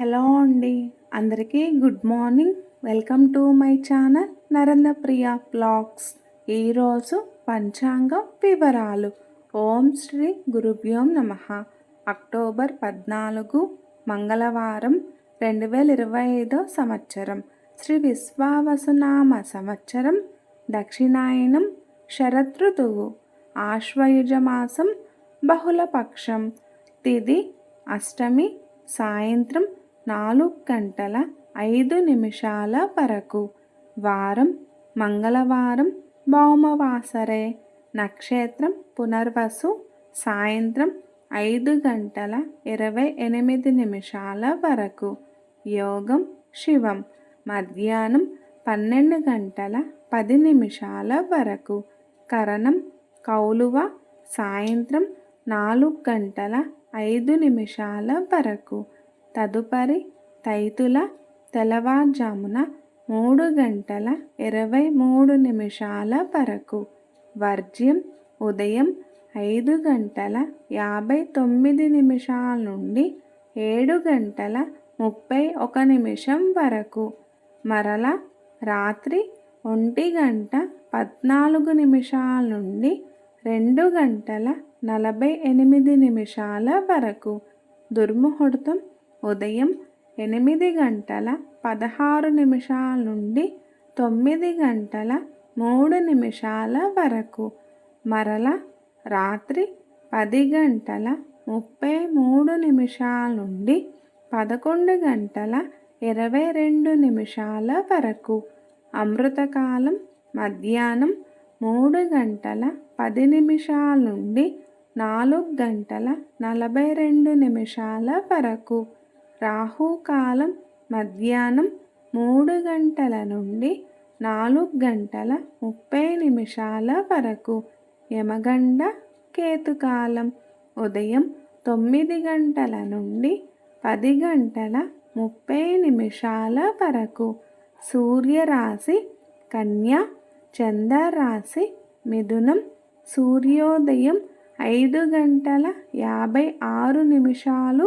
Hello అండి. అందరికీ good morning. Welcome to my channel Narendra Priya blogs. ఈరోజు పంచాంగం వివరాలు. ఓం శ్రీ గురుభ్యోం నమ. అక్టోబర్ పద్నాలుగు మంగళవారం రెండు వేల ఇరవై ఐదో సంవత్సరం. శ్రీ విశ్వావసునామ సంవత్సరం దక్షిణాయనం శరదృతువు ఆశ్వయుజమాసం బహుళపక్షం తిది అష్టమి సాయంత్రం నాలుగు గంటల ఐదు నిమిషాల వరకు. వారం మంగళవారం భౌమవాసరే. నక్షత్రం పునర్వసు. సాయంత్రం ఐదు గంటల ఇరవై ఎనిమిది నిమిషాల వరకు. యోగం శివం. మధ్యాహ్నం పన్నెండు గంటల పది నిమిషాల వరకు. కరణం కౌలువ. సాయంత్రం నాలుగు గంటల ఐదు నిమిషాల వరకు. తదుపరి తైతుల తెల్లవారుజామున మూడు గంటల ఇరవై మూడు నిమిషాల వరకు. వర్జ్యం ఉదయం ఐదు గంటల యాభై తొమ్మిది నిమిషాల నుండి ఏడు గంటల ముప్పై ఒక నిమిషం వరకు. మరల రాత్రి ఒంటి గంట పద్నాలుగు నిమిషాల నుండి రెండు గంటల నలభై ఎనిమిది నిమిషాల వరకు. దుర్ముహూర్తం ఉదయం ఎనిమిది గంటల పదహారు నిమిషాల నుండి తొమ్మిది గంటల మూడు నిమిషాల వరకు. మరల రాత్రి పది గంటల ముప్పై మూడు నిమిషాల నుండి పదకొండు గంటల ఇరవై రెండు నిమిషాల వరకు. అమృతకాలం మధ్యాహ్నం మూడు గంటల పది నిమిషాల నుండి నాలుగు గంటల నలభై రెండు నిమిషాల వరకు. రాహుకాలం మధ్యాహ్నం మూడు గంటల నుండి నాలుగు గంటల ముప్పై నిమిషాల వరకు యమగండ కేతుకాలం ఉదయం తొమ్మిది గంటల నుండి పది గంటల ముప్పై నిమిషాల వరకు సూర్యరాశి కన్య చంద్రరాశి మిథునం సూర్యోదయం ఐదు గంటల యాభై ఆరు నిమిషాలు